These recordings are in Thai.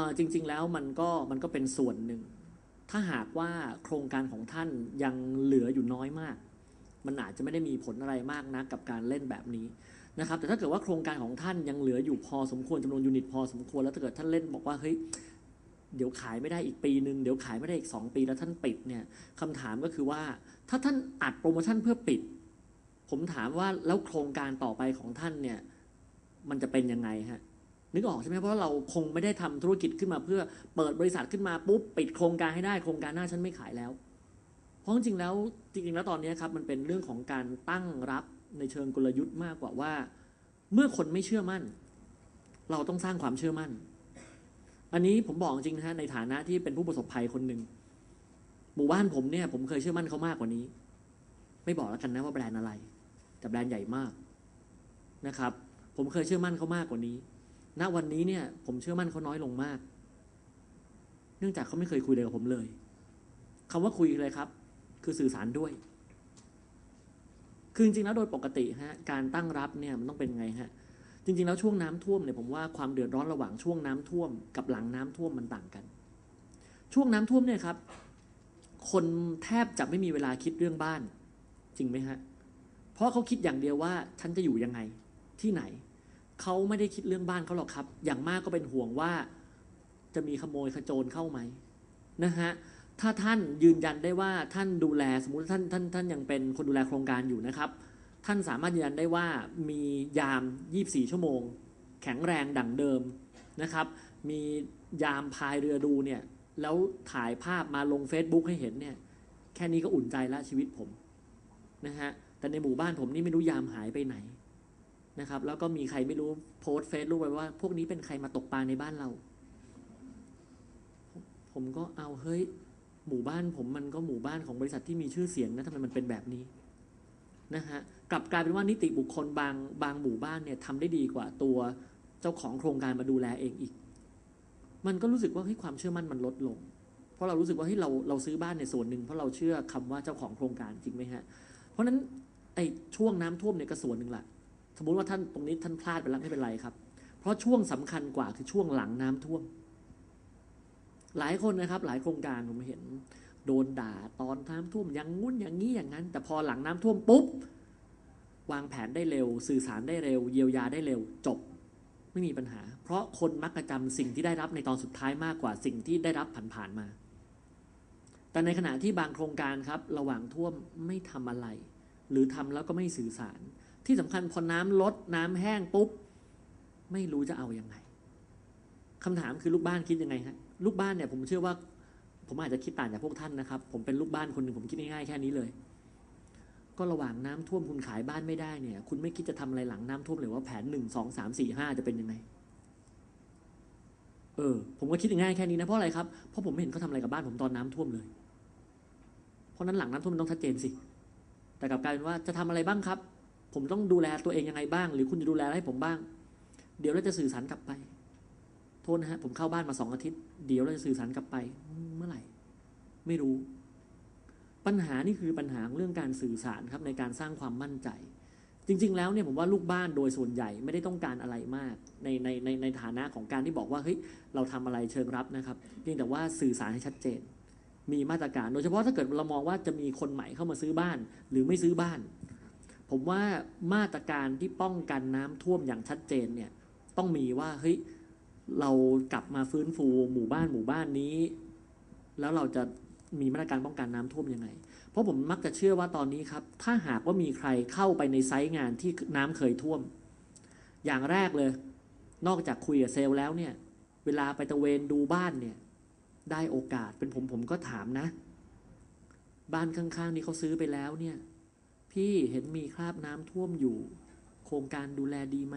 ออจริง ๆ แล้วมันก็มันก็เป็นส่วนหนึ่ง ถ้าหากว่าโครงการของท่านยังเหลืออยู่น้อยมาก มันอาจจะไม่ได้มีผลอะไรมากนะกับการเล่นแบบนี้นะครับ แต่ถ้าเกิดว่าโครงการของท่านยังเหลืออยู่พอสมควรจำนวนยูนิตพอสมควร แล้วถ้าเกิดท่านเล่นบอกว่าเฮ้ยเดี๋ยวขายไม่ได้อีกปีหนึ่งเดี๋ยวขายไม่ได้อีก 2 ปีแล้วท่านปิดเนี่ยคำถามก็คือว่า ถ้าท่านอัดโปรโมชั่นเพื่อปิด ผมถามว่าแล้วโครงการต่อไปของท่านเนี่ยมันจะเป็นยังไงฮะ นึกออกใช่ไหมเพราะเราคงไม่ได้ทำธุรกิจขึ้นมาเพื่อเปิดบริษัทขึ้นมาปุ๊บปิดโครงการให้ได้โครงการหน้าฉันไม่ขายแล้ว เพราะจริงๆแล้วจริงๆแล้วตอนนี้ครับมันเป็นเรื่องของการตั้งรับในเชิงกลยุทธ์มากกว่าว่า เมื่อคนไม่เชื่อมั่น เราต้องสร้างความเชื่อมั่น อันนี้ผมบอกจริงนะฮะในฐานะที่เป็นผู้ประสบภัยคนหนึ่งหมู่บ้านผมเนี่ยผมเคยเชื่อมั่นเขามากกว่านี้ ไม่บอกแล้วกันนะว่าแบรนด์อะไรแต่แบรนด์ใหญ่มากนะครับ ผมเคยเชื่อมั่นเขามากกว่านี้ ณวันนี้เนี่ย ผมเชื่อมั่นเขาน้อยลงมาก เนื่องจากเขาไม่เคยคุยเลยกับผมเลยคำว่าคุยเลยครับ คือสื่อสารด้วย คือจริงๆแล้วโดยปกติฮะ การตั้งรับเนี่ยมันต้องเป็นไงฮะ จริง ๆ แล้วช่วงน้ำท่วมเนี่ยผมว่าความเดือดร้อนระหว่างช่วงน้ำท่วม กับหลังน้ำท่วมมันต่างกัน ช่วงน้ำท่วมเนี่ยครับ คนแทบจะไม่มีเวลาคิดเรื่องบ้าน จริงไหมฮะ เพราะเขาคิดอย่างเดียวว่าฉันจะอยู่ยังไงที่ไหน เขาไม่ได้คิดเรื่องบ้านเขาหรอกครับ อย่างมากก็เป็นห่วงว่าจะมีขโมยขโจรเข้าไหมนะฮะถ้าท่านยืนยันได้ว่าท่านดูแลสมมติท่านท่านท่านยังเป็นคนดูแลโครงการอยู่นะครับ ท่านสามารถยืนยันได้ว่ามียาม 24 ชั่วโมง แข็งแรงดั่งเดิมนะครับ มียามพายเรือดูเนี่ยแล้วถ่ายภาพมาลง Facebook ให้เห็นเนี่ยแค่นี้ก็อุ่นใจแล้วชีวิตผมนะฮะแต่ในหมู่บ้านผมนี่ไม่รู้ยามหายไปไหน นะครับ แล้วก็มีใครไม่รู้โพสเฟซรูปไว้ว่า พวกนี้เป็นใครมาตกปลาในบ้านเรา ผมก็เอาเฮ้ยหมู่บ้านผมมันก็หมู่บ้านของบริษัทที่มีชื่อเสียงนะทำไมมันเป็นแบบนี้นะฮะกลับกลายเป็นว่านิติบุคคลบางบางหมู่บ้านเนี่ยทำได้ดีกว่าตัวเจ้าของโครงการมาดูแลเองอีก มันก็รู้สึกว่าเฮ้ความเชื่อมั่นมันลดลง เพราะเรารู้สึกว่าเฮ้เราเราซื้อบ้านในส่วนหนึ่งเพราะเราเชื่อคำว่าเจ้าของโครงการจริงไหมฮะ เพราะฉะนั้นไอ้ช่วงน้ำท่วมเนี่ยก็ส่วนหนึ่งแหละ มมุติว่าท่านตรงนี้ท่านพลาดไปแล้วไม่เป็นไรครับ เพราะช่วงสำคัญกว่าคือช่วงหลังน้ำท่วม หลายคนนะครับ หลายโครงการผมเห็น โดนด่าตอนน้ำท่วมอย่างงุ้นอย่างนี้อย่างนั้น แต่พอหลังน้ำท่วมปุ๊บวางแผนได้เร็ว สื่อสารได้เร็ว เยียวยาได้เร็วจบไม่มีปัญหา เพราะคนมักจะจำสิ่งที่ได้รับในตอนสุดท้ายมากกว่าสิ่งที่ได้รับผ่านๆมา แต่ในขณะที่บางโครงการครับ ระหว่างท่วมไม่ทำอะไร หรือทำแล้วก็ไม่สื่อสาร ที่สำคัญพอน้ำลดน้ำแห้งปุ๊บ ไม่รู้จะเอาอยัางไงคำถามคือลูกบ้านคิดยังไงฮะลูกบ้านเนี่ยผมเชื่อว่า ผมอาจจะคิดต่างจากพวกท่านนะครับ ผมเป็นลูกบ้านคนหนึ่งผมคิดง่ายๆแค่นี้เลย ก็ระหว่างน้ำท่วมคุณขายบ้านไม่ได้เนี่ย คุณไม่คิดจะทำอะไรหลังน้ำท่วมเลยว่าแผนหนึ่งสองสามสี่ห้าจะเป็นยังไง เออ ผมก็คิดง่ายแค่นี้นะเพราะอะไรครับเพราะผมไม่เห็นเขาทำอะไรกับบ้านผมตอนน้ำท่วมเลย เพราะนั้นหลังน้ำท่วมมันต้องชัดเจนสิแต่กลับกลายเป็นว่าจะทำอะไรบ้างครับ ผมต้องดูแลตัวเองยังไงบ้าง หรือคุณจะดูแลให้ผมบ้าง เดี๋ยวเราจะสื่อสารกลับไป โทษนะฮะผมเข้าบ้านมาสองอาทิตย์ เดี๋ยวเราจะสื่อสารกลับไป เมื่อไหร่ ไม่รู้ ปัญหานี่คือปัญหาเรื่องการสื่อสารครับในการสร้างความมั่นใจ จริง ๆ แล้วเนี่ยผมว่าลูกบ้านโดยส่วนใหญ่ไม่ได้ต้องการอะไรมาก ในในในในฐานะของการที่บอกว่าเฮ้ยเราทำอะไรเชิงรับนะครับ เพียงแต่ว่าสื่อสารให้ชัดเจน มีมาตรการ โดยเฉพาะถ้าเกิดเรามองว่าจะมีคนใหม่เข้ามาซื้อบ้าน หรือไม่ซื้อบ้าน ผมว่ามาตรการที่ป้องกันน้ำท่วมอย่างชัดเจนเนี่ยต้องมีว่าเฮ้ยเรากลับมาฟื้นฟูหมู่บ้านหมู่บ้านนี้ แล้วเราจะมีมาตรการป้องกันน้ำท่วมยังไง เพราะผมมักจะเชื่อว่าตอนนี้ครับ ถ้าหากว่ามีใครเข้าไปในไซต์งานที่น้ำเคยท่วม อย่างแรกเลย นอกจากคุยกับเซลล์แล้วเนี่ย เวลาไปตะเวนดูบ้านเนี่ย ได้โอกาสเป็นผมผมก็ถามนะ บ้านข้างๆ นี้เขาซื้อไปแล้วเนี่ย พี่เห็นมีคราบน้ำท่วมอยู่ โครงการดูแลดีไหม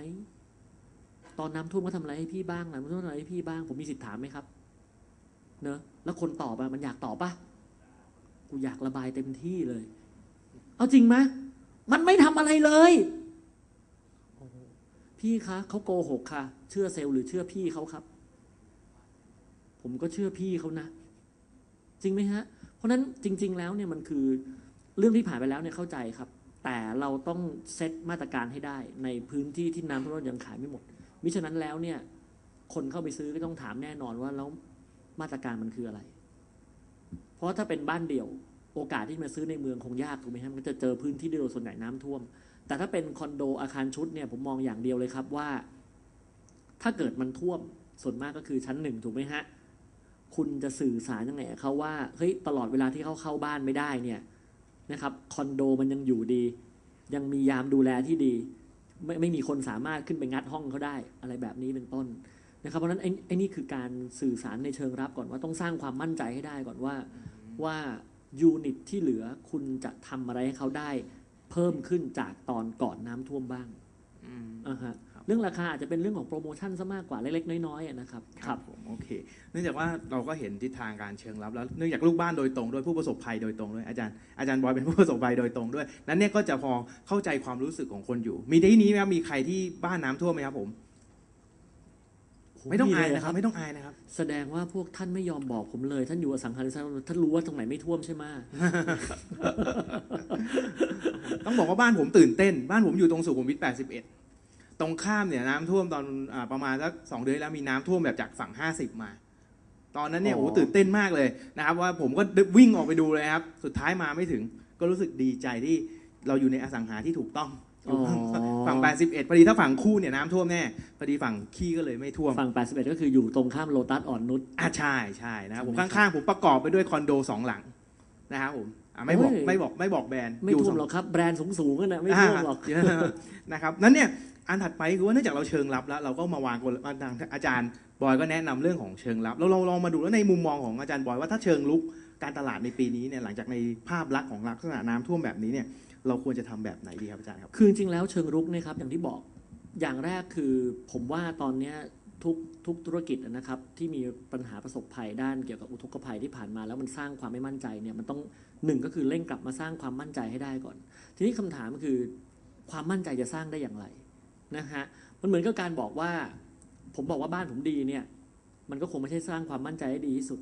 ตอนน้ำท่วมก็ทำอะไรให้พี่บ้างหลังน้ำท่วมทำอะไรให้พี่บ้าง ผมมีสิทธิ์ถามไหมครับ เนอะ แล้วคนตอบอะมันอยากตอบปะกูอยากระบายเต็มที่เลย เอาจริงไหมมันไม่ทำอะไรเลย พี่คะเขาโกหกค่ะ เชื่อเซลล์หรือเชื่อพี่เขาครับ ผมก็เชื่อพี่เขานะ จริงไหมฮะ เพราะฉะนั้นจริง ๆ แล้วเนี่ยมันคือ เรื่องที่ผ่านไปแล้วเนี่ยเข้าใจครับ แต่เราต้องเซตมาตรการให้ได้ในพื้นที่ที่น้ำท่วมยังขายไม่หมดมิฉะนั้นแล้วเนี่ย คนเข้าไปซื้อก็ต้องถามแน่นอนว่าแล้วมาตรการมันคืออะไร เพราะถ้าเป็นบ้านเดี่ยว โอกาสที่มาซื้อในเมืองคงยากถูกไหมครับมันก็จะเจอพื้นที่ที่โดยส่วนใหญ่น้ำท่วม แต่ถ้าเป็นคอนโดอาคารชุดเนี่ยผมมองอย่างเดียวเลยครับว่า ถ้าเกิดมันท่วมส่วนมากก็คือชั้นหนึ่งถูกไหมฮะคุณจะสื่อสารยังไงเขาว่าเฮ้ยตลอดเวลาที่เขาเข้าบ้านไม่ได้เนี่ย นะครับคอนโดมันยังอยู่ดี ยังมียามดูแลที่ดี ไม่ไม่มีคนสามารถขึ้นไปงัดห้องเขาได้อะไรแบบนี้เป็นต้นนะครับเพราะฉะนั้นไอ้ไอ้นี่คือการสื่อสารในเชิงรับก่อนว่าต้องสร้างความมั่นใจให้ได้ก่อนว่าว่ายูนิตที่เหลือคุณจะทำอะไรให้เขาได้ เพิ่มขึ้นจากตอนก่อนน้ำท่วมบ้างอืมอ่าฮะครับ เรื่องราคาอาจจะเป็นเรื่องของโปรโมชั่นซะมากกว่าเล็กๆน้อยๆอะนะครับครับผมโอเค เนื่องจากว่าเราก็เห็นทิศทางการเชิงรับแล้วเนื่องจากลูกบ้านโดยตรงด้วยผู้ประสบภัยโดยตรงด้วยอาจารย์อาจารย์บอยเป็นผู้ประสบภัยโดยตรงด้วย นั้นเนี่ยก็จะพอเข้าใจความรู้สึกของคนอยู่ มีที่นี้ไหมครับมีใครที่บ้านน้ำท่วมไหมครับผมไม่ต้องอายเลนะครับไม่ต้องอายนะครับ แสดงว่าพวกท่านไม่ยอมบอกผมเลย ท่านอยู่อสังหาริมทรัพย์ท่านรู้ว่าตรงไหนไม่ท่วมใช่ไหมต้องบอกว่าบ้านผมตื่นเต้น บ้านผมอยู่ตรงสุขุมวิท81 ตรงข้ามเนี่ยน้ำท่วมตอนอาประมาณสักสองเดือนแล้วมีน้ำท่วมแบบจากฝั่ง 50 มา ตอนนั้นเนี่ยอ๋โอ้อโหตื่นเต้นมากเลยนะครับ ว่าผมก็วิ่งออกไปดูเลยครับ สุดท้ายมาไม่ถึงก็รู้สึกดีใจที่เราอยู่ในอสังหาที่ถูกต้องอยู่ฝั่งฝั่ง81พอดีถ้าฝั่งคู่เนี่ยน้ำท่วมแน่พอดีฝั่งขี้ก็เลยไม่ท่วม ฝั่ง 81 ก็คืออยู่ตรงข้ามโลตัสอ่อนนุชอะใช่ใช่นะครับผมใช่ไหมครับข้างๆผมประกอบไปด้วยคอนโดสองหลังนะครับผมอะไม่บอกโอ้ยไม่บอกไม่บอกแบรนด์ไม่อยู่ท่วสมองหรอกครับแบรนด์สูงๆกันนะไม่ท่วมหรอกอ่านะครับนั้นเนี่ย อันถัดไปคือว่าเนื่องจากเราเชิงรับแล้ว เราก็มาวางกลทางอาจารย์บอยก็แนะนำเรื่องของเชิงรับแล้วเราลองมาดูแล้วในมุมมองของอาจารย์บอยว่าถ้าเชิงลุกการตลาดในปีนี้เนี่ยหลังจากในภาพลักษณ์ของลักษณะน้ำท่วมแบบนี้เนี่ยเราควรจะทำแบบไหนดีครับอาจารย์ครับคือจริงแล้วเชิงรุกเนะครับอย่างที่บอกอย่างแรกคือผมว่าตอนนี้ทุกทุกธุรกิจนะครับที่มีปัญหาประสบภัยด้านเกี่ยวกับอุทกภัยที่ผ่านมา แล้วมันสร้างความไม่มั่นใจเนี่ยมันต้องหนึ่งก็คือเร่งกลับมาสร้างความมั่นใจให้ได้ก่อน ทีนี้คำถามก็คือความมั่นใจจะสร้างได้อย่างไร นะฮะมันเหมือนกับการบอกว่า ผมบอกว่าบ้านผมดีเนี่ย มันก็คงไม่ใช่สร้างความมั่นใจให้ดีที่สุด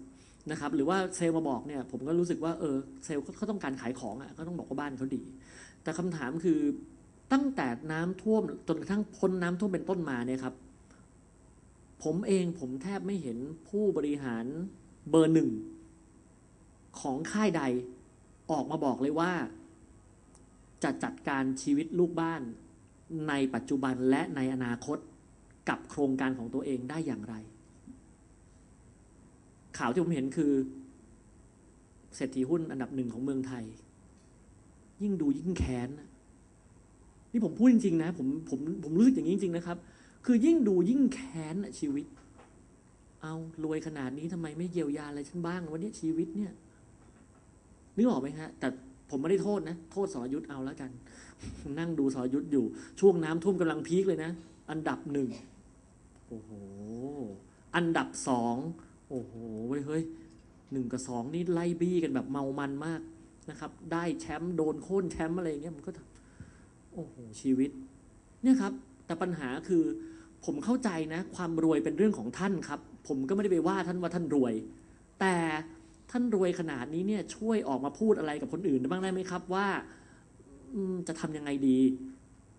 นะครับ หรือว่าเซลล์มาบอกเนี่ย ผมก็รู้สึกว่าเออเซลล์เขาต้องการขายของอะเขาต้องบอกว่าบ้านเขาดี แต่คำถามคือตั้งแต่น้ำท่วมจนกระทั่งพ้นน้ำท่วมเป็นต้นมาเนี่ยครับ ผมเองผมแทบไม่เห็นผู้บริหารเบอร์หนึ่งของค่ายใดออกมาบอกเลยว่า จะจัดการชีวิตลูกบ้าน ในปัจจุบันและในอนาคตกับโครงการของตัวเองได้อย่างไร ข่าวที่ผมเห็นคือเศรษฐีหุ้นอันดับหนึ่งของเมืองไทย ยิ่งดูยิ่งแค้นนี่ผมพูดจริง ๆ นะผมผมผมรู้สึกอย่างนี้จริง ๆ นะครับ คือยิ่งดูยิ่งแค้นอะชีวิต เอารวยขนาดนี้ทำไมไม่เยียวยาอะไรฉันบ้างวันนี้ชีวิตเนี่ยนึกออกไหมฮะ แต่ ผมไม่ได้โทษนะ โทษสรยุทธเอาแล้วกัน นั่งดูสรยุทธอยู่ ช่วงน้ำท่วมกำลังพีคเลยนะ อันดับหนึ่งโอ้โห อันดับสองโอ้โหเว้ยเฮ้ยหนึ่งกับสองนี่ไล่บี้กันแบบเมามันมากนะครับ ได้แชมป์โดนโค่นแชมป์อะไรอย่างเงี้ยมันก็โอ้โหชีวิต เนี่ยครับ แต่ปัญหาคือผมเข้าใจนะ ความรวยเป็นเรื่องของท่านครับ ผมก็ไม่ได้ไปว่าท่านว่าท่านรวย แต่ ท่านรวยขนาดนี้เนี่ยช่วยออกมาพูดอะไรกับคนอื่นบ้างได้ไหมครับว่าจะทำยังไงดี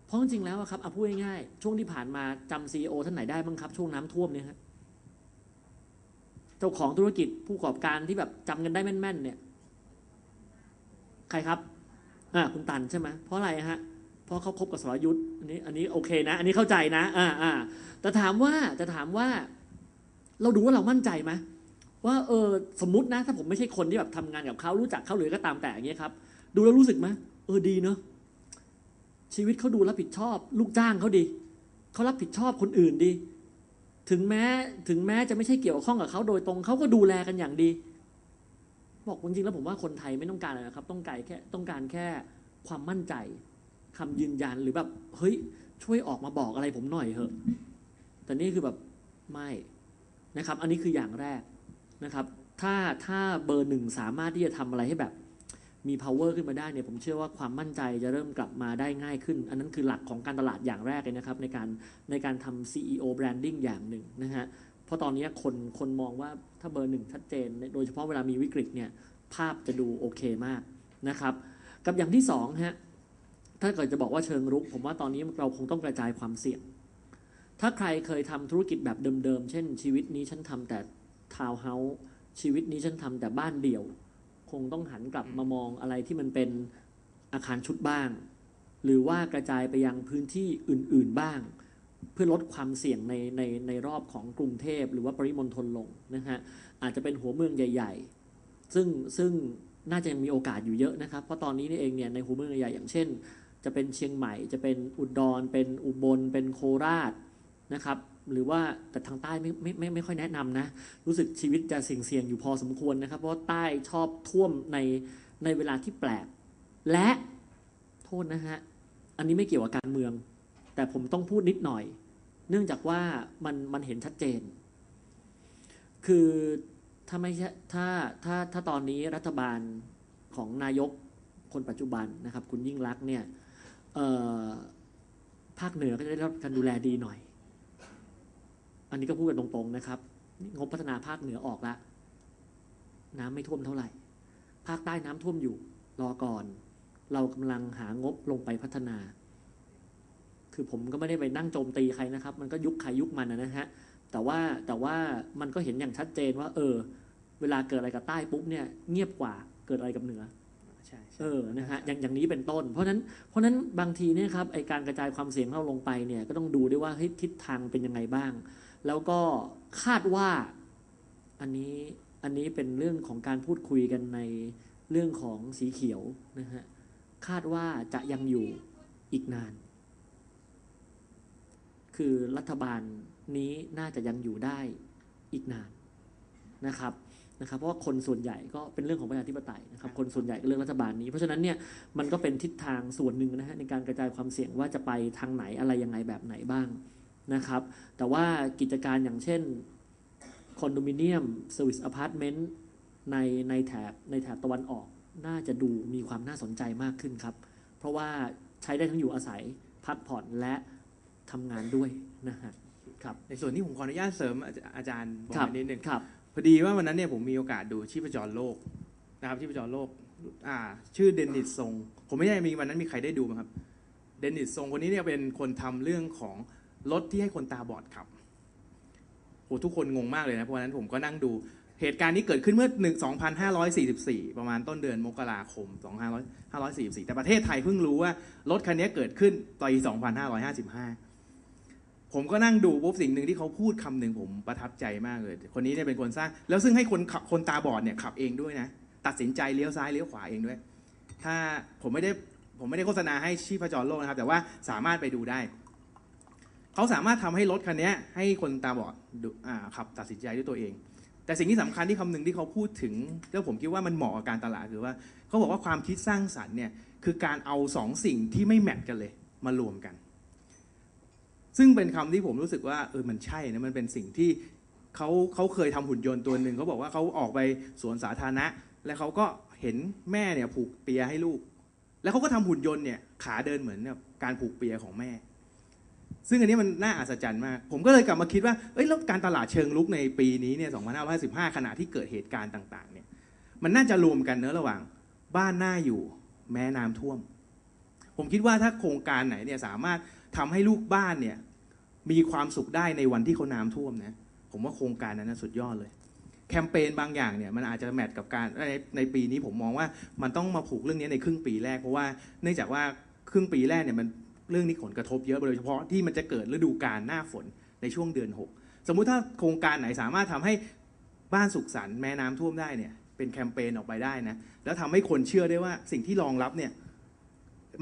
เพราะจริงๆแล้วครับเอาพูดง่ายๆช่วงที่ผ่านมาจำซีอท่านไหนได้บ้างครับ ช่วงน้ำท่วมเนี่ยฮะเจ้าของธุรกิจผู้ประกอบการที่แบบจำกันได้แม่น ๆ เนี่ย ใครครับอ่าคุณตันใช่ไหมเพราะอะไรฮะเพราะเขาคบกับสรยุทธ์อันนี้ อันนี้โอเคนะ อันนี้เข้าใจนะ อ่าอ่าแต่ถามว่าแต่ถามว่า เราดูว่าเรามั่นใจไหม ว่าเออสมมตินะถ้าผมไม่ใช่คนที่แบบทำงานกับเขารู้จักเขาหรือก็ตามแต่อย่างเงี้ยครับดูแล้วรู้สึกไหมเออดีเนอะชีวิตเขาดูรับผิดชอบ ลูกจ้างเขาดีเขารับผิดชอบคนอื่นดี ถึงแม้ถึงแม้จะไม่ใช่เกี่ยวข้องกับเขาโดยตรงเขาก็ดูแลกันอย่างดี บอกจริงๆแล้วผมว่าคนไทยไม่ต้องการอะไรนะครับ ต้องการแค่ต้องการแค่ความมั่นใจคำยืนยันหรือแบบเฮ้ยช่วยออกมาบอกอะไรผมหน่อยเถอะ แต่นี่คือแบบไม่นะครับ อันนี้คืออย่างแรก นะครับ ถ้าถ้าเบอร์หนึ่งสามารถที่จะทำอะไรให้แบบมี power ขึ้นมาได้เนี่ยผมเชื่อว่าความมั่นใจจะเริ่มกลับมาได้ง่ายขึ้น อันนั้นคือหลักของการตลาดอย่างแรกเลยนะครับ ในการในการทำ CEO branding อย่างหนึ่งนะฮะเพราะตอนนี้คนคนมองว่าถ้าเบอร์หนึ่งชัดเจน โดยเฉพาะเวลามีวิกฤตเนี่ยภาพจะดูโอเคมากนะครับ กับอย่างที่สองฮะถ้าเกิดจะบอกว่าเชิงรุก ผมว่าตอนนี้เราคงต้องกระจายความเสี่ยง ถ้าใครเคยทำธุรกิจแบบเดิมๆ เช่นชีวิตนี้ฉันทำแต่ ทาวน์เฮาส์ชีวิตนี้ฉันทำแต่บ้านเดี่ยว คงต้องหันกลับมามองอะไรที่มันเป็นอาคารชุดบ้าง หรือว่ากระจายไปยังพื้นที่อื่น ๆบ้าง เพื่อลดความเสี่ยงในในในรอบของกรุงเทพหรือว่าปริมณฑลลงนะฮะอาจจะเป็นหัวเมืองใหญ่ ๆ ซึ่งซึ่งน่าจะยังมีโอกาสอยู่เยอะนะครับ เพราะตอนนี้นี่เองเนี่ยในหัวเมืองใหญ่อย่างเช่น จะเป็นเชียงใหม่ จะเป็นอุดร เป็นอุบล เป็นโคราชนะครับ หรือว่าแต่ทางใต้ไม่ไม่ไม่ไม่ค่อยแนะนำนะ รู้สึกชีวิตจะเสี่ยงๆอยู่พอสมควรนะครับ เพราะใต้ชอบท่วมในในเวลาที่แปลก และโทษนะฮะ อันนี้ไม่เกี่ยวกับการเมือง แต่ผมต้องพูดนิดหน่อย เนื่องจากว่ามันมันเห็นชัดเจน คือถ้าไม่ใช่ถ้าถ้าถ้าตอนนี้รัฐบาลของนายกคนปัจจุบันนะครับ คุณยิ่งรักษณ์เนี่ยภาคเหนือก็จะได้รับการดูแลดีหน่อย อันนี้ก็พูดกันตรงๆนะครับ งบพัฒนาภาคเหนือออกแล้วน้ำไม่ท่วมเท่าไหร่ ภาคใต้น้ำท่วมอยู่ รอก่อน เรากำลังหางบลงไปพัฒนา คือผมก็ไม่ได้ไปนั่งโจมตีใครนะครับ มันก็ยุคใครยุคมันนะนะฮะ แต่ว่าแต่ว่ามันก็เห็นอย่างชัดเจนว่า เออ เวลาเกิดอะไรกับใต้ปุ๊บเนี่ย เงียบกว่าเกิดอะไรกับเหนือใช่เออ นะฮะ อย่างอย่างนี้เป็นต้น เพราะฉะนั้น เพราะฉะนั้นบางทีเนี่ยครับ ไอการกระจายความเสี่ยงเราลงไปเนี่ย ก็ต้องดูด้วยว่าเฮ้ยทิศทางเป็นยังไงบ้าง แล้วก็คาดว่าอันนี้อันนี้เป็นเรื่องของการพูดคุยกันในเรื่องของสีเขียวนะฮะคาดว่าจะยังอยู่อีกนาน คือรัฐบาลนี้น่าจะยังอยู่ได้อีกนานนะครับนะครับ เพราะว่าคนส่วนใหญ่ก็เป็นเรื่องของประชาธิปไตยนะครับ คนส่วนใหญ่ก็เลือกรัฐบาลนี้ เพราะฉะนั้นเนี่ยมันก็เป็นทิศทางส่วนหนึ่งนะฮะในการกระจายความเสี่ยงว่าจะไปทางไหนอะไรยังไงแบบไหนบ้าง นะครับ แต่ว่ากิจการอย่างเช่นคอนโดมิเนียมเซอร์วิสอพาร์ตเมนต์ในในแถบในแถบตะวันออกน่าจะดูมีความน่าสนใจมากขึ้นครับ เพราะว่าใช้ได้ทั้งอยู่อาศัยพักผ่อนและทำงานด้วยนะฮะครับในส่วนที่ผมขออนุญาตเสริมอาจอาจารย์บอกครับนิดนึงครับพอดีว่าวันนั้นเนี่ยผมมีโอกาสดูชีพจรโลกนะครับชีพจรโลกอ่าชื่อเดนนิสซงผมไม่แน่ใจมีวันนั้นมีใครได้ดูไหมครับเดนนิสซงคนนี้เนี่ยเป็นคนทำเรื่องของ รถที่ให้คนตาบอดขับโอ้ทุกคนงงมากเลยนะเพราะนั้นผมก็นั่งดูเหตุการณ์นี้เกิดขึ้นเมื่อ 2544 ประมาณต้นเดือนมกราคม 2544 แต่ประเทศไทยเพิ่งรู้ว่า รถคันนี้เกิดขึ้นตอนปี2555 ผมก็นั่งดูปุ๊บสิ่งหนึ่งที่เขาพูดคำหนึ่งผมประทับใจมากเลย คนนี้เนี่ยเป็นคนสร้าง แล้วซึ่งให้คนขับคนตาบอดเนี่ยขับเองด้วยนะ ตัดสินใจเลี้ยวซ้ายเลี้ยวขวาเองด้วย ถ้าผมไม่ได้ผมไม่ได้โฆษณาให้ชีพจรโลกนะครับ แต่ว่าสามารถไปดูได้ เขาสามารถทำให้รถคันนี้ให้คนตาบอดขับตัดสินใจด้วยตัวเอง แต่สิ่งที่สำคัญที่คำหนึ่งที่เขาพูดถึงแล้วผมคิดว่ามันเหมาะกับการตลาดคือว่าเขาบอกว่าความคิดสร้างสรรค์เนี่ยคือการเอาสองสิ่งที่ไม่แมทกันเลยมารวมกัน ซึ่งเป็นคำที่ผมรู้สึกว่าเออมันใช่นะมันเป็นสิ่งที่เขาเขาเคยทำหุ่นยนต์ตัวหนึ่งเขาบอกว่าเขาออกไปสวนสาธารณะ แล้วเขาก็เห็นแม่เนี่ยผูกเปียให้ลูก แล้วเขาก็ทำหุ่นยนต์เนี่ยขาเดินเหมือนแบบการผูกเปียของแม่ ซึ่งอันนี้มันน่าอัศจรรย์มาก ผมก็เลยกลับมาคิดว่าเอ้ยแล้วการตลาดเชิงลุกในปีนี้เนี่ย 2515ขณะที่เกิดเหตุการณ์ต่าง ๆ เนี่ย มันน่าจะรวมกันเนื้อระหว่าง บ้านหน้าอยู่แม้น้ำท่วม ผมคิดว่าถ้าโครงการไหนเนี่ยสามารถทำให้ลูกบ้านเนี่ยมีความสุขได้ในวันที่เขาน้ำท่วมนะ ผมว่าโครงการนั้นสุดยอดเลย แคมเปญบางอย่างเนี่ยมันอาจจะแมทกับการในในปีนี้ผมมองว่ามันต้องมาผูกเรื่องนี้ในครึ่งปีแรกเพราะว่าเนื่องจากว่าครึ่งปีแรกเนี่ยมัน เรื่องนี้ผลกระทบเยอะโดยเฉพาะที่มันจะเกิดฤดูกาลหน้าฝนในช่วงเดือน 6 สมมุติถ้าโครงการไหนสามารถทำให้บ้านสุขสันต์แม่น้ำท่วมได้เนี่ยเป็นแคมเปญออกไปได้นะแล้วทำให้คนเชื่อได้ว่าสิ่งที่รองรับเนี่ย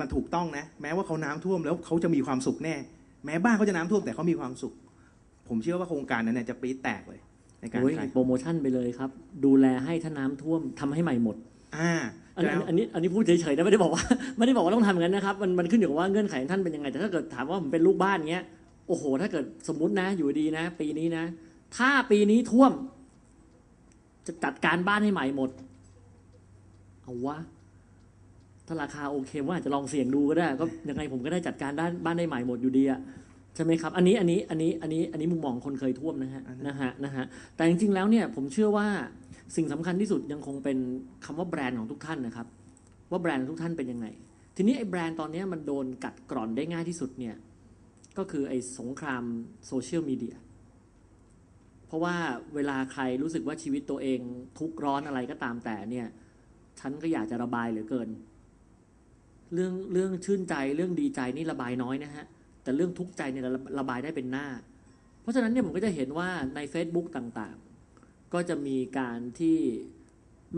มันถูกต้องนะแม้ว่าเขาน้ำท่วมแล้วเขาจะมีความสุขแน่ แม้บ้านเขาจะน้ำท่วมแต่เขามีความสุข ผมเชื่อว่าโครงการนั้นเนี่ยจะปี๊ดแตกเลยในการโอ้ยขายโปรโมชั่นไปเลยครับ ดูแลให้ถ้าน้ำท่วมทำให้ใหม่หมด อ่า อันนี้แล้วอันนี้อันนี้พูดเฉยๆนะไม่ได้บอกว่าไม่ได้บอกว่าต้องทำอย่างนั้นนะครับมันมันขึ้นอยู่กับว่าเงื่อนไขของท่านเป็นยังไง แต่ถ้าเกิดถามว่าผมเป็นลูกบ้านเงี้ยโอ้โห ถ้าเกิดสมมุตินะอยู่ดีนะ ปีนี้นะ ถ้าปีนี้ท่วม จะจัดการบ้านให้ใหม่หมด เอาวะถ้าราคาโอเคว่าอาจจะลองเสี่ยงดูก็ได้ ก็ยังไงผมก็ได้จัดการด้านบ้านได้ใหม่หมดอยู่ดีอะ ใช่ไหมครับ อันนี้อันนี้อันนี้อันนี้อันนี้มุมมองคนเคยท่วมนะฮะนะฮะนะฮะแต่จริงๆแล้วเนี่ยผมเชื่อว่าสิ่งสำคัญที่สุดยังคงเป็นคำว่าแบรนด์ของทุกท่านนะครับ ว่าแบรนด์ของทุกท่านเป็นยังไง ทีนี้ไอ้แบรนด์ตอนนี้มันโดนกัดกร่อนได้ง่ายที่สุดเนี่ยก็ก็คือไอ้สงครามโซเชียลมีเดียเพราะว่าเวลาใครรู้สึกว่าชีวิตตัวเองทุกข์ร้อนอะไรก็ตามแต่เนี่ยฉันก็อยากจะระบายเหลือเกิน เรื่องเรื่องชื่นใจเรื่องดีใจนี่ระบายน้อยนะฮะ แต่เรื่องทุกข์ใจเนี่ยระบายได้เป็นหน้า เพราะฉะนั้นเนี่ยผมก็จะเห็นว่าใน Facebook ต่างๆ ก็จะมีการที่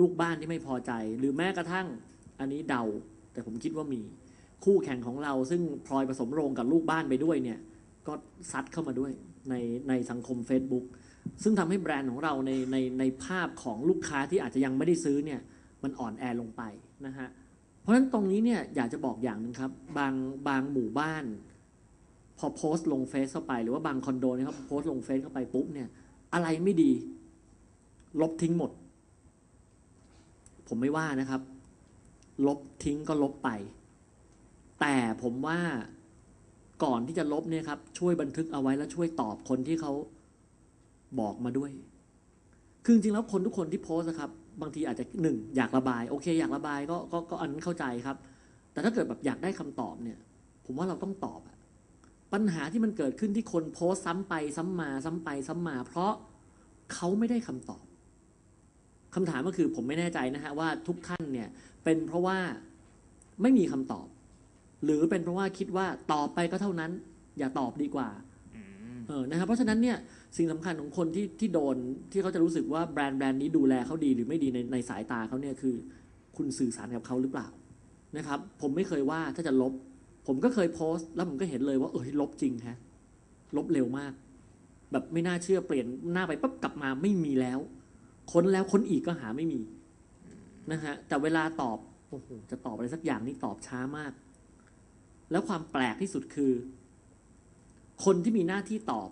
ลูกบ้านที่ไม่พอใจ หรือแม้กระทั่งอันนี้เดา แต่ผมคิดว่ามีคู่แข่งของเรา ซึ่งพลอยผสมโรงกับลูกบ้านไปด้วยเนี่ย ก็ซัดเข้ามาด้วยในในสังคม Facebook ซึ่งทำให้แบรนด์ของเราในในในภาพของลูกค้าที่อาจจะยังไม่ได้ซื้อเนี่ยมันอ่อนแอลงไปนะฮะเพราะฉะนั้นตรงนี้เนี่ยอยากจะบอกอย่างหนึ่งครับ บางบางหมู่บ้าน อโพสต์ลงเฟซเข้าไปหรือว่าบางคอนโดเนี่ยครับโพสต์ลงเฟซเข้าไปปุ๊บเนี่ย อะไรไม่ดี ลบทิ้งหมด ผมไม่ว่านะครับ ลบทิ้งก็ลบไป แต่ผมว่าก่อนที่จะลบเนี่ยครับ ช่วยบันทึกเอาไว้แล้วช่วยตอบคนที่เขาบอกมาด้วย คือจริงแล้วคนทุกคนที่โพสนะครับ บางทีอาจจะหนึ่งอยากระบาย โอเค อยากระบายก็ก็ก็อันนั้นเข้าใจครับ แต่ถ้าเกิดแบบอยากได้คำตอบเนี่ย ผมว่าเราต้องตอบอะ ปัญหาที่มันเกิดขึ้นที่คนโพสต์ซ้ำไปซ้ำมาซ้ำไปซ้ำมา เพราะเขาไม่ได้คำตอบคำถามก็คือผมไม่แน่ใจนะฮะว่าทุกท่านเนี่ยเป็นเพราะว่าไม่มีคำตอบ หรือเป็นเพราะว่าคิดว่าตอบไปก็เท่านั้น อย่าตอบดีกว่าเออนะครับเพราะฉะนั้นเนี่ยสิ่งสำคัญของคนที่ที่โดนที่เขาจะรู้สึกว่าแบรนด์แบรนด์นี้ดูแลเขาดีหรือไม่ดีในในสายตาเขาเนี่ยคือ คุณสื่อสารกับเขาหรือเปล่านะครับ ผมไม่เคยว่าถ้าจะลบ ผมก็เคยโพสต์ แล้วผมก็เห็นเลยว่า เออลบจริงฮะ ลบเร็วมาก แบบไม่น่าเชื่อเปลี่ยนหน้าไปปั๊บกลับมาไม่มีแล้ว ค้นแล้วค้นอีกก็หาไม่มีนะฮะแต่เวลาตอบโอ้โหจะตอบอะไรสักอย่างนี่ตอบช้ามาก แล้วความแปลกที่สุดคือ คนที่มีหน้าที่ตอบ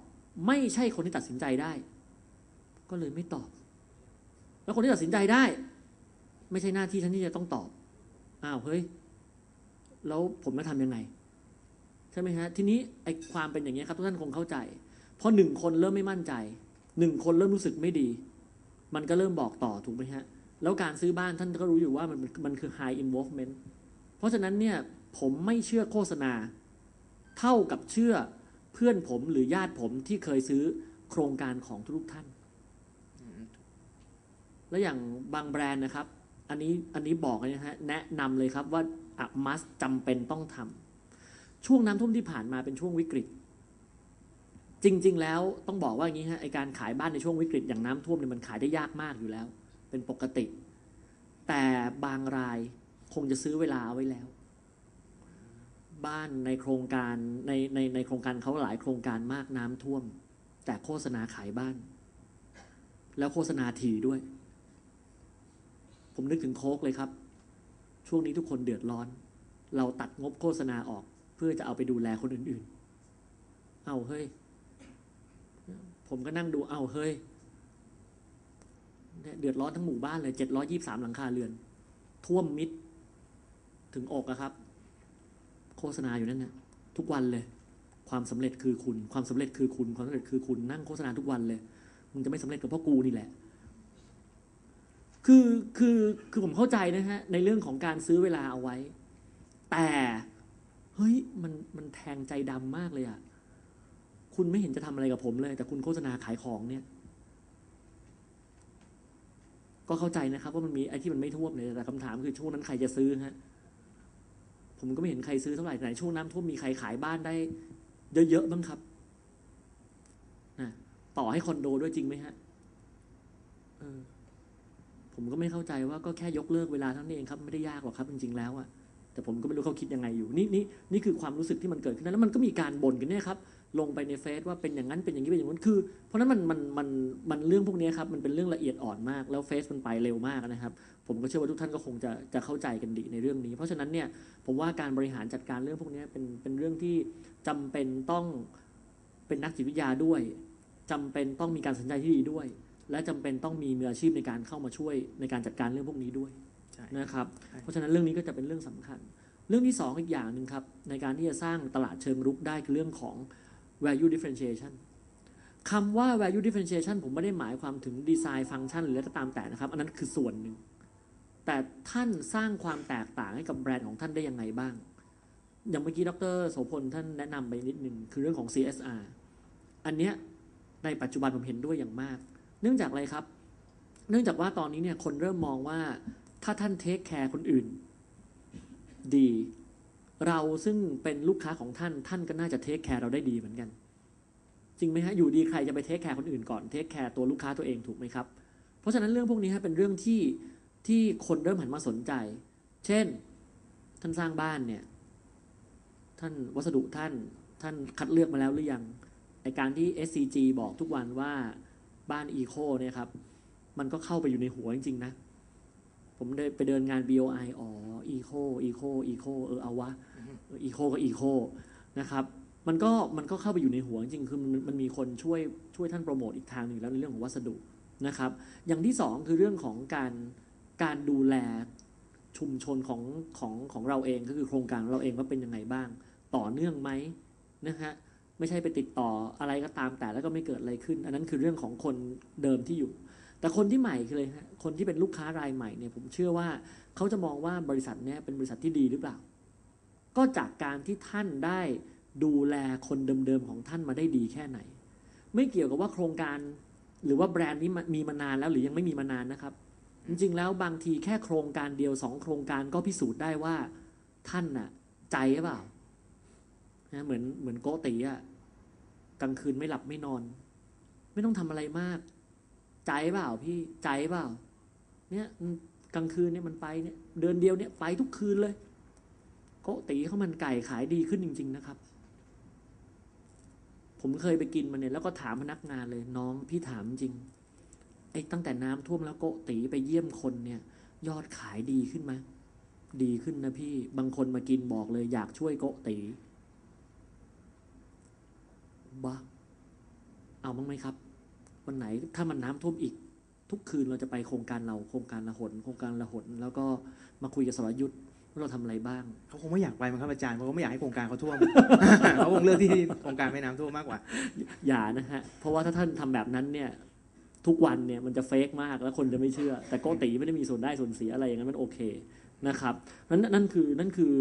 ไม่ใช่คนที่ตัดสินใจได้ ก็เลยไม่ตอบ แล้วคนที่ตัดสินใจได้ ไม่ใช่หน้าที่ฉันที่จะต้องตอบอ้าวเฮ้ย แล้วผมจะทำยังไง ใช่ไหมฮะ ทีนี้ไอ้ความเป็นอย่างนี้ครับทุกท่านคงเข้าใจพอหนึ่งคนเริ่มไม่มั่นใจหนึ่งคนเริ่มรู้สึกไม่ดี มันก็เริ่มบอกต่อถูกไหมฮะ แล้วการซื้อบ้านท่านก็รู้อยู่ว่ามันมันคือ high involvement เพราะฉะนั้นเนี่ยผมไม่เชื่อโฆษณา เท่ากับเชื่อเพื่อนผมหรือญาติผมที่เคยซื้อโครงการของทุกท่าน และอย่างบางแบรนด์นะครับ อันนี้อันนี้บอกเลยนะฮะแนะนำเลยครับว่า อะมัสจำเป็นต้องทำช่วงน้ำท่วมที่ผ่านมาเป็นช่วงวิกฤต จริง ๆ แล้วต้องบอกว่าอย่างนี้ฮะไอการขายบ้านในช่วงวิกฤตอย่างน้ำท่วมเนี่ยมันขายได้ยากมากอยู่แล้ว เป็นปกติ แต่บางรายคงจะซื้อเวลาเอาไว้แล้ว บ้านในโครงการในในในโครงการเขาหลายโครงการมากน้ำท่วม แต่โฆษณาขายบ้าน แล้วโฆษณาถี่ด้วย ผมนึกถึงโค้กเลยครับ ช่วงนี้ทุกคนเดือดร้อน เราตัดงบโฆษณาออก เพื่อจะเอาไปดูแลคนอื่นๆ เอาเฮ้ย ผมก็นั่งดูเอาเฮ้ยเนี่ยเดือดร้อนทั้งหมู่บ้านเลยเจ็ดร้อยี่สามหลังคาเรือน ท่วมมิด ถึงอกอะครับ โฆษณาอยู่นั่นนะทุกวันเลย ความสำเร็จคือคุณ ความสำเร็จคือคุณ ความสำเร็จคือคุณนั่งโฆษณาทุกวันเลยมึงจะไม่สำเร็จกับเพราะกูนี่แหละ คือคือคือผมเข้าใจนะฮะ ในเรื่องของการซื้อเวลาเอาไว้ แต่เฮ้ยมันมันแทงใจดำมากเลยอะคุณไม่เห็นจะทำอะไรกับผมเลย แต่คุณโฆษณาขายของเนี่ย ก็เข้าใจนะครับว่ามันมีไอ้ที่มันไม่ท่วมเลยแต่คำถามคือช่วงนั้นใครจะซื้อฮะผมก็ไม่เห็นใครซื้อเท่าไหร่ไหนช่วงน้ำท่วมมีใครขายบ้านได้ เยอะๆบ้างครับนะต่อให้คอนโดด้วยจริงไหมฮะเออ ผมก็ไม่เข้าใจว่าก็แค่ยกเลิกเวลาเท่านั้นเองครับไม่ได้ยากหรอกครับจริงๆแล้วอะแต่ผมก็ไม่รู้เขาคิดยังไงอยู่นี่นี่นี่คือความรู้สึกที่มันเกิดขึ้นแล้วมันก็มีการบ่นกันเนี่ยครับลงไปในเฟซว่าเป็นอย่างนั้นเป็นอย่างนี้เป็นอย่างนั้นคือ เพราะนั้นมันมันมันมันเรื่องพวกนี้ครับมันเป็นเรื่องละเอียดอ่อนมากแล้วเฟซมันไปเร็วมากนะครับ ผมก็เชื่อว่าทุกท่านก็คงจะจะเข้าใจกันดีในเรื่องนี้ เพราะฉะนั้นเนี่ยผมว่าการบริหารจัดการเรื่องพวกนี้เป็นเป็นเรื่องที่จำเป็นต้องเป็นนักจิตวิทยาด้วยจำเป็นต้องมีการสนใจที่ดีด้วย และจำเป็นต้องมีมืออาชีพในการเข้ามาช่วยในการจัดการเรื่องพวกนี้ด้วยใช่นะครับใช่เพราะฉะนั้นเรื่องนี้ก็จะเป็นเรื่องสำคัญ เรื่องที่สองอีกอย่างหนึ่งครับ ในการที่จะสร้างตลาดเชิงรุกได้คือเรื่องของ value differentiation คำว่า value differentiation ผมไม่ได้หมายความถึงดีไซน์ฟังก์ชันหรืออะไรก็ตามแต่นะครับ อันนั้นคือส่วนหนึ่ง แต่ท่านสร้างความแตกต่างให้กับแบรนด์ของท่านได้ยังไงบ้าง อย่างเมื่อกี้ดรโสพลท่านแนะนำไปนิดนึงคือเรื่องของ CSR อันเนี้ยในปัจจุบันผมเห็นด้วยอย่างมาก เนื่องจากอะไรครับ เนื่องจากว่าตอนนี้เนี่ยคนเริ่มมองว่า ถ้าท่านเทคแคร์คนอื่น ดี เราซึ่งเป็นลูกค้าของท่าน ท่านก็น่าจะเทคแคร์เราได้ดีเหมือนกัน จริงไหมฮะอยู่ดีใครจะไปเทคแคร์คนอื่นก่อนเทคแคร์ตัวลูกค้าตัวเองถูกไหมครับ เพราะฉะนั้นเรื่องพวกนี้ฮะเป็นเรื่องที่ที่คนเริ่มหันมาสนใจ เช่น ท่านสร้างบ้านเนี่ย ท่านวัสดุท่าน ท่านคัดเลือกมาแล้วหรือยังไอการที่ SCG บอกทุกวันว่า บ้าน Eco เนี่ยครับ มันก็เข้าไปอยู่ในหัวจริง ๆ นะ ผมเดินไปเดินงาน BOI อ๋อ Eco Eco Eco เออเอาวะเออ Eco ก็ Eco นะครับ มันก็มันก็เข้าไปอยู่ในหัวจริงๆคือมันมันมีคนช่วยช่วยท่านโปรโมทอีกทางหนึ่งแล้วในเรื่องของวัสดุนะครับ อย่างที่สองคือเรื่องของการการดูแลชุมชนของของของเราเองก็คือโครงการของเราเองว่าเป็นยังไงบ้าง ต่อเนื่องไหมนะฮะ ไม่ใช่ไปติดต่ออะไรก็ตามแต่แล้วก็ไม่เกิดอะไรขึ้น อันนั้นคือเรื่องของคนเดิมที่อยู่ แต่คนที่ใหม่คือเลยฮะคนที่เป็นลูกค้ารายใหม่เนี่ยผมเชื่อว่าเขาจะมองว่าบริษัทเนี้ยเป็นบริษัทที่ดีหรือเปล่า ก็จากการที่ท่านได้ดูแลคนเดิมๆของท่านมาได้ดีแค่ไหน ไม่เกี่ยวกับว่าโครงการหรือว่าแบรนด์นี้มีมานานแล้วหรือยังไม่มีมานานนะครับ จริงๆแล้วบางทีแค่โครงการเดียวสองโครงการก็พิสูจน์ได้ว่าท่านน่ะ ใจหรือเปล่านะเหมือนเหมือนโกติอะ กลางคืนไม่หลับไม่นอน ไม่ต้องทำอะไรมาก ใจเปล่าพี่ใจเปล่า เนี่ยกลางคืนเนี่ยมันไปเนี่ย เดือนเดียวเนี่ยไปทุกคืนเลยโกติข้าวมันไก่ขายดีขึ้นจริง ๆ นะครับ ผมเคยไปกินมาเนี่ย แล้วก็ถามพนักงานเลยน้องพี่ถามจริงไอ้ตั้งแต่น้ำท่วมแล้วโกติไปเยี่ยมคนเนี่ย ยอดขายดีขึ้นไหมดีขึ้นนะพี่บางคนมากินบอกเลยอยากช่วยโกติ บ้าเอาบ้างไหมครับ วันไหนถ้ามันน้ำท่วมอีก ทุกคืนเราจะไปโครงการเราโครงการละหนโครงการละหนแล้วก็มาคุยกับสรยุทธ์ว่าเราทำอะไรบ้างเขาคงไม่อยากไปมั้งครับอาจารย์เพราะเขาไม่อยากให้โครงการเขาท่วมเขาคงเลือกที่โครงการไม่น้ำท่วมมากกว่า อย่านะฮะเพราะว่าถ้าท่านทำแบบนั้นเนี่ย ทุกวันเนี่ยมันจะเฟกมากแล้วคนจะไม่เชื่อ แต่โกติไม่ได้มีส่วนได้ส่วนเสียอะไรอย่างนั้นมันโอเคนะครับนั้นนั่นคือนั่นคือ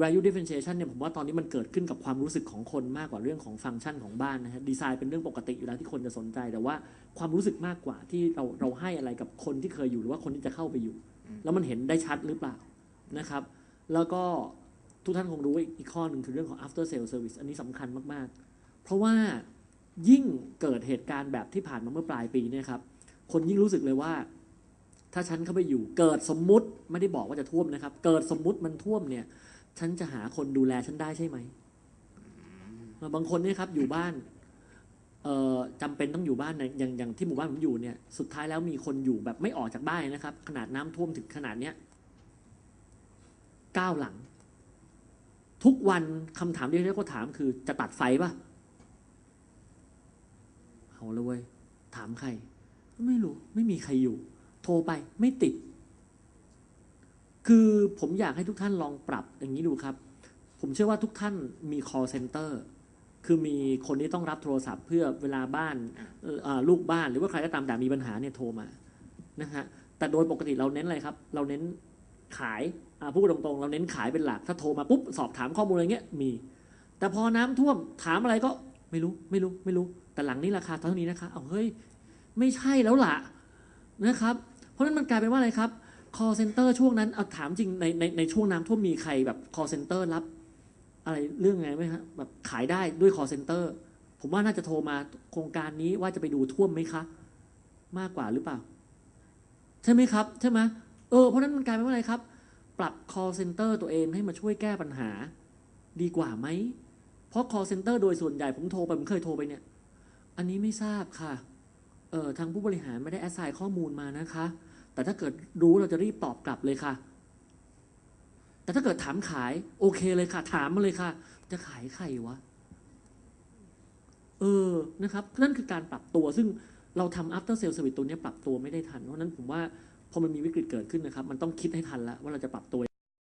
value differentiation เนี่ยผมว่าตอนนี้มันเกิดขึ้นกับความรู้สึกของคนมากกว่าเรื่องของฟังก์ชันของบ้านนะฮะดีไซน์เป็นเรื่องปกติอยู่แล้วที่คนจะสนใจ แต่ว่าความรู้สึกมากกว่าที่เราเราให้อะไรกับคนที่เคยอยู่หรือว่าคนที่จะเข้าไปอยู่ แล้วมันเห็นได้ชัดหรือเปล่านะครับ แล้วก็ทุกท่านคงรู้ว่าอีกข้อหนึ่งคือเรื่องของ after sale service อันนี้สำคัญมากๆ เพราะว่า ยิ่งเกิดเหตุการณ์แบบที่ผ่านมาเมื่อปลายปีเนี่ยครับ คนยิ่งรู้สึกเลยว่า ถ้าฉันเข้าไปอยู่ เกิดสมมุติไม่ได้บอกว่าจะท่วมนะครับ เกิดสมมุติมันท่วมเนี่ย ฉันจะหาคนดูแลฉันได้ใช่ไหมบางคนเนี่ยครับอยู่บ้านเออจำเป็นต้องอยู่บ้านเนี่ยอย่างอย่างที่หมู่บ้านผมอยู่เนี่ยสุดท้ายแล้วมีคนอยู่แบบไม่ออกจากบ้านนะครับ ขนาดน้ำท่วมถึงขนาดเนี้ยเก้าหลัง ทุกวันคำถามที่เขาถามคือจะตัดไฟป่ะ เอาเลยเว้ยถามใคร ไม่รู้ไม่มีใครอยู่ โทรไปไม่ติด คือผมอยากให้ทุกท่านลองปรับอย่างนี้ดูครับ ผมเชื่อว่าทุกท่านมี call center คือมีคนที่ต้องรับโทรศัพท์เพื่อเวลาบ้านเอ่ออ่าลูกบ้านหรือว่าใครก็ตามแต่มีปัญหาเนี่ยโทรมานะฮะแต่โดยปกติเราเน้นอะไรครับ เราเน้นขายอ่าพูดตรงๆ เราเน้นขายเป็นหลัก ถ้าโทรมาปุ๊บสอบถามข้อมูลอะไรเงี้ยมี แต่พอน้ำท่วมถามอะไรก็ไม่รู้ไม่รู้ไม่รู้ แต่หลังนี้ราคาเท่านี้นะคะเอาเฮ้ยไม่ใช่แล้วล่ะนะครับ เพราะนั้นมันกลายเป็นว่าอะไรครับ call center ช่วงนั้นเอาถามจริงในในในช่วงน้ำท่วมมีใครแบบ call center รับ อะไรเรื่องไงไหมฮะแบบขายได้ด้วย call center ผมว่าน่าจะโทรมาโครงการนี้ว่าจะไปดูท่วมไหมคะ มากกว่าหรือเปล่า ใช่ไหมครับ ใช่ไหมเออเพราะฉะนั้นมันกลายเป็นว่าอะไรครับ ปรับ call center ตัวเองให้มาช่วยแก้ปัญหา ดีกว่าไหมเพราะ call center โดยส่วนใหญ่ผมโทรไปผมเคยโทรไปเนี่ย อันนี้ไม่ทราบค่ะ เออทางผู้บริหารไม่ได้แอสไซน์ข้อมูลมานะคะ แต่ถ้าเกิดรู้เราจะรีบตอบกลับเลยค่ะ แต่ถ้าเกิดถามขาย โอเคเลยค่ะ ถามมาเลยค่ะ จะขายใครวะ เออ นะครับ นั่นคือการปรับตัว ซึ่งเราทำ after sale service ตัวนี้ปรับตัวไม่ได้ทัน เพราะนั้นผมว่าพอมันมีวิกฤตเกิดขึ้นนะครับ มันต้องคิดให้ทันแล้วว่าเราจะปรับตัว